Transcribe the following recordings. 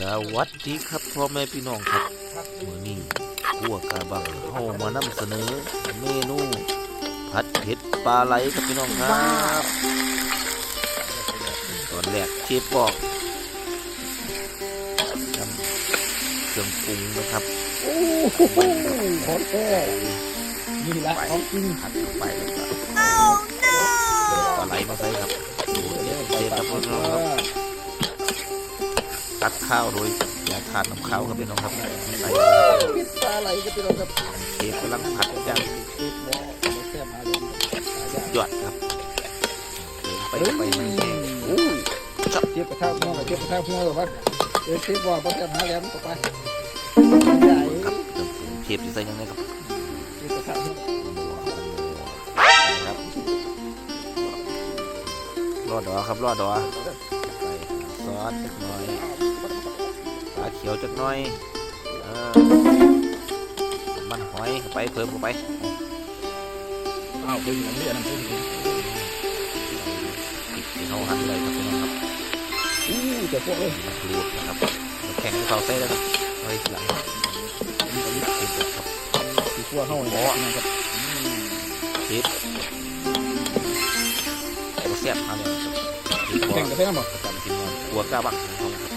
สวัสดีครับพ่อแม่พี่น้องครับมือนี้กัวกาบังเฮามานำเสนอเมนูผัดเผ็ดปลาไหลครับพี่น้องครับตอนแรกเชฟบอกทำเครื่องปรุงนะครับโอ้โหของแท้นี่ละของจริงผัดเข้าไปแล้วก็ปล ตักข้าวโดยอย่าทานน้ำข้าวครับพี่น้องครับใส่เลยครับพิษปลาไหลก็เป็นเรากับเชฟกำลังผัดอย่างยอดครับไปไปไม่แห้งโอ้ยเทียบกระทะหม้อกับเทียบกระทะหัวหรอวะเดี๋ยวเชฟบว่าแซ่บหาแหลมต่อไปใหญ่ครับเครื่องปรุงเชฟจะใส่ยังไงครับเทียบกระทะหัวครับรอดดอครับรอดดอไปซอสจักน่อย เขียวจักหน่อยเออมันหอยเข้าไปเพิ่มเข้าไปอ้าวเป็นอย่างนี้อันนั้นเป็นพริกที่เขาหั่นเลยครับพี่น้องครับอู้จะพวกเลยมะกรูดนะครับแข็งเขาใส่แล้วครับไว้ทีหลังครับนี่ก็มีเผ็ดครับที่พวกเข้าเนี่ยนะครับเชฟเอาเสียบมาเลยครับพริกบัวแข่งกับแซ่บบ่ประจำทีมงานครัวกล้าบังของเขาครับ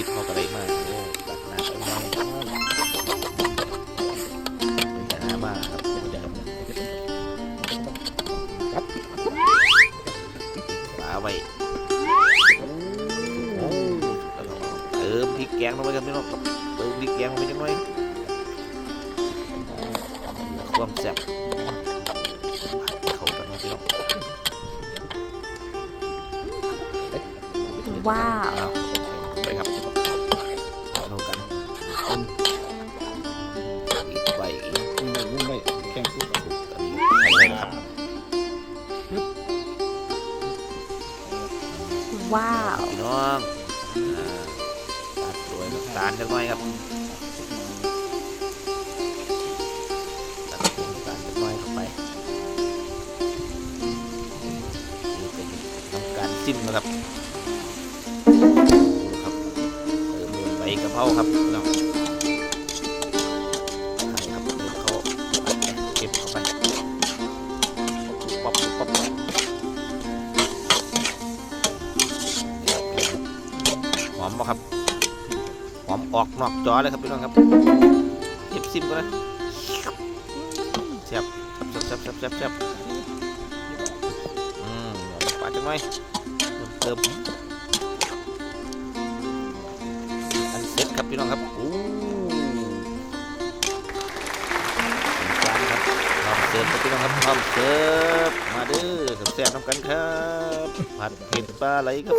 นี่วัตถุดิบเขากระไรมากโอ้ตักหน้าไปหน่อยเป็นหน้ามากครับเดี๋ยวฝาไว้โอ้แล้วก็เติมพริกแกงลงไปครับพี่น้องเติมพริกแกงลงไปจังหน่อยความแซ่บเขากันนพี่น้องว้าว ว้าว พี่น้องอ่าตัดด้วยน้ำตาลจังหน่อยครับตัดด้วยน้ำตาลจังหน่อยเข้าไปนี่เป็นทำการซิมนะครับดูครับเติมด้วยใบกะเพราครับพี่น้อง อมออกนอกจอเลยครับพี่น้องครับเก็บซิมก็ได้เสียบเสียบเสียบเสียบเสียบเสียบอืมปาดจังไหน่อยเติมอันเสร็จครับพี่น้องครับอู้จานครับพร้อมเสิร์ฟครับพี่น้องครับพร้อมเสิร์ฟมาเด้อแซ่บๆน้ำกันครับผัดเผ็ดปลาไหลครับ